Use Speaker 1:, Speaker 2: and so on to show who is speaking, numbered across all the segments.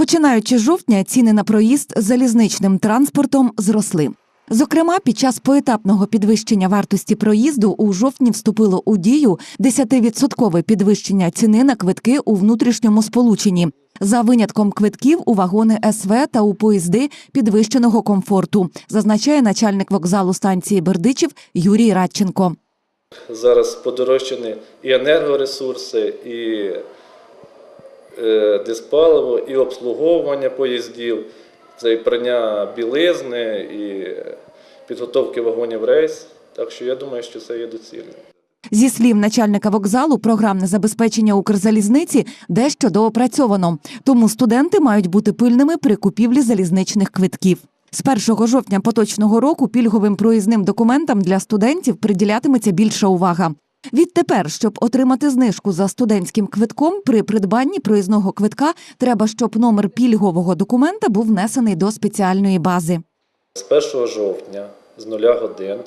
Speaker 1: Починаючи з жовтня, ціни на проїзд залізничним транспортом зросли. Зокрема, під час поетапного підвищення вартості проїзду у жовтні вступило у дію 10-відсоткове підвищення ціни на квитки у внутрішньому сполученні, за винятком квитків у вагони СВ та у поїзди підвищеного комфорту, зазначає начальник вокзалу станції Бердичів Юрій Радченко.
Speaker 2: Зараз подорожчані і енергоресурси, і диспаливо, і обслуговування поїздів, це і прання білизни, і підготовки вагонів рейс. Так що я думаю, що це є доцільно.
Speaker 1: Зі слів начальника вокзалу, програмне забезпечення Укрзалізниці дещо доопрацьовано, тому студенти мають бути пильними при купівлі залізничних квитків. З 1 жовтня поточного року пільговим проїзним документам для студентів приділятиметься більша увага. Відтепер, щоб отримати знижку за студентським квитком, при придбанні проїзного квитка треба, щоб номер пільгового документа був внесений до спеціальної бази.
Speaker 2: З 1 жовтня з 0 годин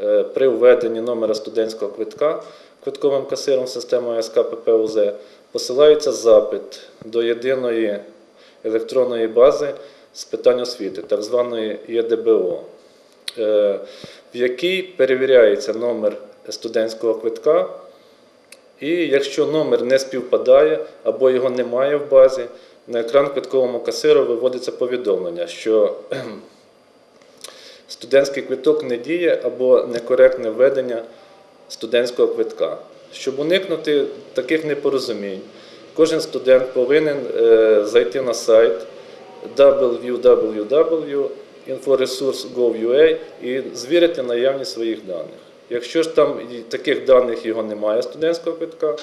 Speaker 2: е, при введенні номера студентського квитка квитковим касиром в систему СК ППУЗ посилається запит до єдиної електронної бази з питань освіти, так званої ЄДБО, е, в якій перевіряється номер студентського квитка. І якщо номер не співпадає або його немає в базі, на екран квитковому касиру виводиться повідомлення, що студентський квиток не діє або некоректне введення студентського квитка. Щоб уникнути таких непорозумінь, кожен студент повинен е, зайти на сайт www.inforesource.gov.ua і звірити наявність своїх даних. Якщо ж там таких даних його немає, студентського квитка,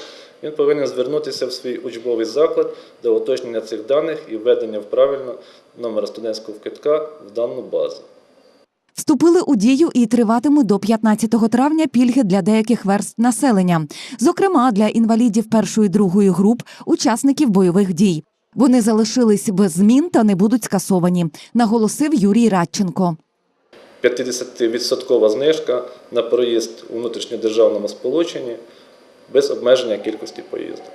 Speaker 2: він повинен звернутися в свій учбовий заклад для уточнення цих даних і введення в правильно номера студентського квитка в дану базу.
Speaker 1: Вступили у дію і триватимуть до 15 травня пільги для деяких верств населення, зокрема для інвалідів першої другої груп, учасників бойових дій. Вони залишились без змін та не будуть скасовані, наголосив Юрій Радченко.
Speaker 2: 50% знижка на проїзд у внутрішньодержавному сполученні без обмеження кількості поїздок.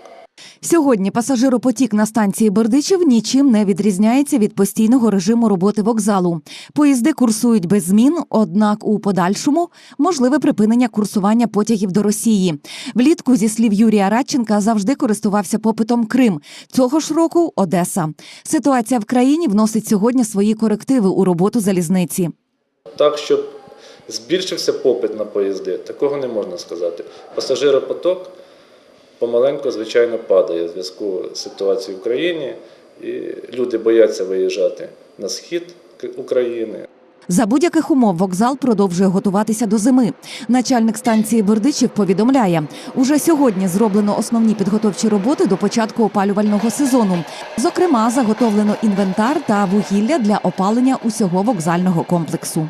Speaker 1: Сьогодні пасажиропотік на станції Бердичів нічим не відрізняється від постійного режиму роботи вокзалу. Поїзди курсують без змін, однак у подальшому можливе припинення курсування потягів до Росії. Влітку, зі слів Юрія Радченка, завжди користувався попитом Крим. Цього ж року Одеса. Ситуація в країні вносить сьогодні свої корективи у роботу залізниці.
Speaker 2: Так, щоб збільшився попит на поїзди, такого не можна сказати. Пасажиропоток помаленьку, звичайно, падає в зв'язку з ситуацією в країні, і люди бояться виїжджати на схід України.
Speaker 1: За будь-яких умов вокзал продовжує готуватися до зими. Начальник станції Бердичів повідомляє, уже сьогодні зроблено основні підготовчі роботи до початку опалювального сезону. Зокрема, заготовлено інвентар та вугілля для опалення усього вокзального комплексу.